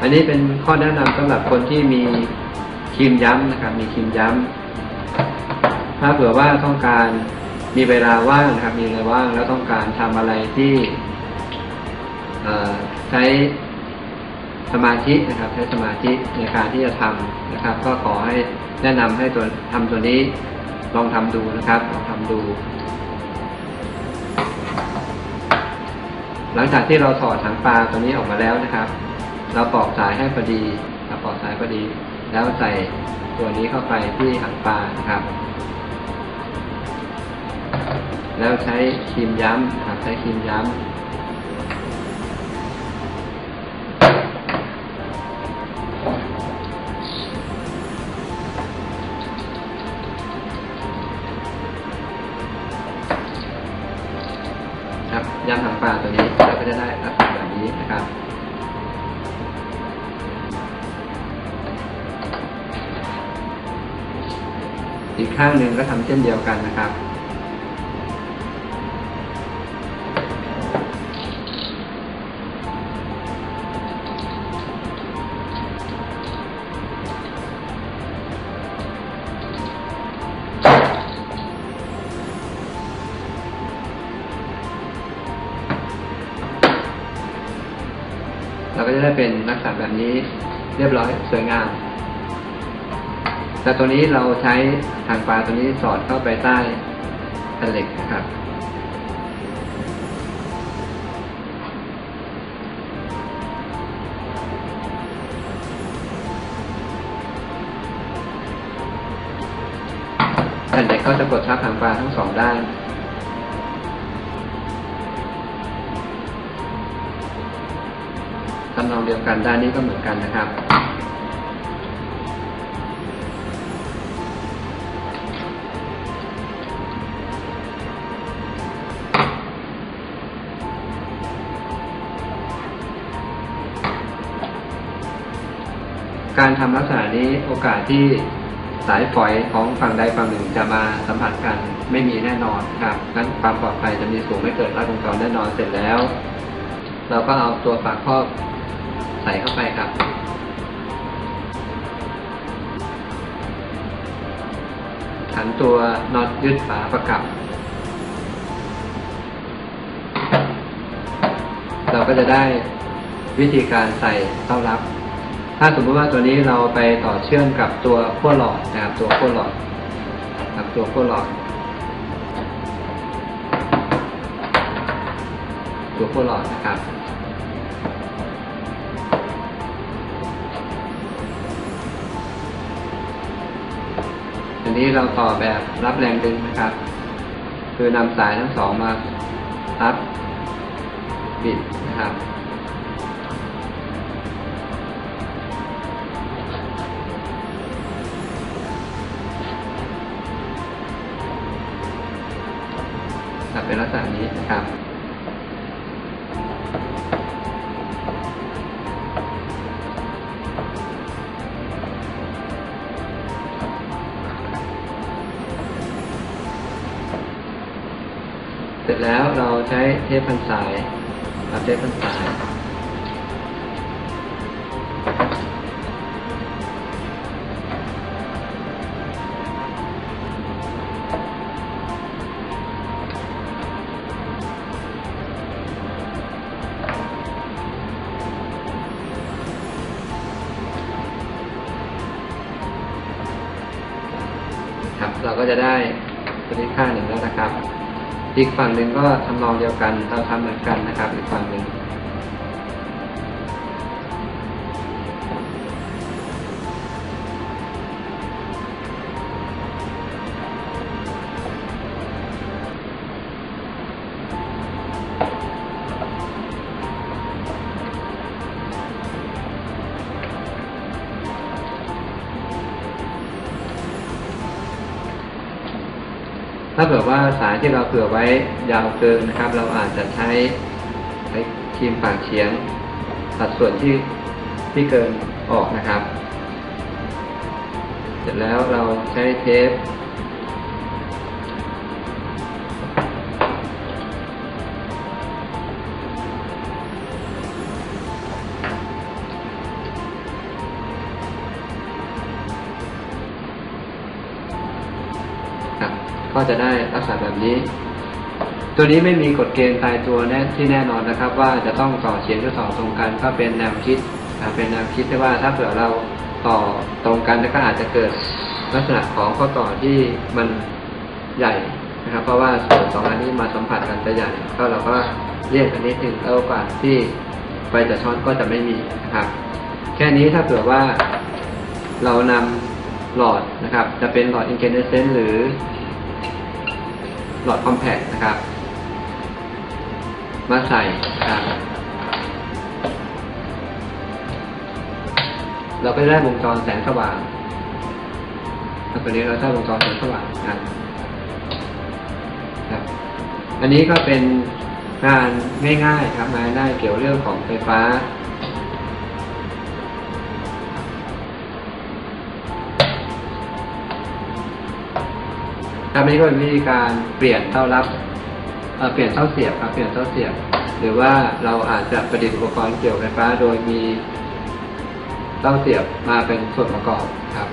อันนี้เป็นข้อแนะนำสำหรับคนที่มีครีมย้ำนะครับ มีครีมย้ำถ้าเผื่อว่าต้องการมีเวลาว่างนะครับ มีเวลาว่างแล้วต้องการทำอะไรที่ใช้สมาธินะครับ ใช้สมาธิในการที่จะทำนะครับ ก็ขอให้แนะนำให้ตัวทำตัวนี้ลองทำดูนะครับลองทำดู หลังจากที่เราถอดถังปลาตัวนี้ออกมาแล้วนะครับ เราปอกสายให้พอดีเราปอกสายพอดี แล้วใส่ตัวนี้เข้าไปที่ถังปลานะครับ แล้วใช้ครีมย้ำนะครับ ใช้ครีมย้ำครับย้ำถังปลาตัวนี้เราก็จะได้ลักษณะแบบนี้นะครับ อีกข้างหนึ่งก็ทำเช่นเดียวกันนะครับ เราก็จะได้เป็นลักษณะแบบนี้เรียบร้อยสวยงาม แต่ตัวนี้เราใช้ทางปลาตัวนี้สอดเข้าไปใต้แผ่นเหล็กนะครับ แผ่นเหล็กก็จะกดทับทางปลาทั้งสองด้านทำนองเดียวกันด้านนี้ก็เหมือนกันนะครับ การทำลักษณะนี้โอกาสที่สายฝอยของฝั่งใดฝั่งหนึ่งจะมาสัมผัสกันไม่มีแน่นอนครับนั้นความปลอดภัยจะมีสูงไม่เกิดรัดวงจรแน่นอนเสร็จแล้ว เราก็เอาตัวฝาครอบใส่เข้าไปครับ ขันตัวน็อตยึดฝาประกับ เราก็จะได้วิธีการใส่ต้อนรับ ถ้าสมมติว่าตัวนี้เราไปต่อเชื่อมกับตัวขั้วหลอดนะครับตัวขั้วหลอดกับตัวขั้วหลอด ตัวขั้วหลอดนะครับอันนี้เราต่อแบบรับแรงดึงนะครับ คือนำสายทั้งสองมารับบิดนะครับ เป็นลักษณะนี้นะครับเสร็จแล้วเราใช้เทปพันสายครับเทปพันสาย ครับ เราก็จะได้ตัวนี้ค่าหนึ่งแล้วนะครับ อีกฝั่งหนึ่งก็ทำนองเดียวกันเราทำเหมือนกันนะครับ อีกฝั่งหนึ่ง ถ้าเผื่อว่าสายที่เราเผื่อไว้ยาวเกินนะครับ เราอาจจะใช้ใช้ครีมปากเฉียงสัดส่วนที่ที่เกินออกนะครับ เสร็จแล้วเราใช้เทป ก็จะได้ลักษณะแบบนี้ ตัวนี้ไม่มีกฎเกณฑ์ตายตัวแน่ที่แน่นอนนะครับ ว่าจะต้องต่อเฉียงหรือต่อตรงกันก็เป็นแนวคิดอ่าเป็นแนวคิดที่ว่าถ้าเผื่อเราต่อตรงกันก็อาจจะเกิดลักษณะของข้อต่อที่มันใหญ่นะครับ เพราะว่าส่วนสองอันนี้มาสัมผัสกันจะใหญ่ก็เราก็เรียกกันนิดนึงแล้วกาสที่ไฟจะช็อตก็จะไม่มีนะครับแค่นี้ถ้าเผื่อว่าเรานำหลอดนะครับ จะเป็นหลอดอินเกเนเซนหรือ หลอดคอมแพคนะครับ มาใส่นะครับ เราก็ได้วงจรแสงสว่างตัวนี้เราได้วงจรแสงสว่างนะครับครับอันนี้ก็เป็นงานง่ายๆครับงานได้เกี่ยวเรื่องของไฟฟ้า ครับนี้ก็เป็นวิธีการเปลี่ยนเท่ารับเเปลี่ยนเท่าเสียบครับเปลี่ยนเท่าเสียบ หรือว่าเราอาจจะประดิษฐ์อุปกรณ์เกี่ยวกับไฟฟ้า โดยมีเท่าเสียบมาเป็นส่วนประกอบครับ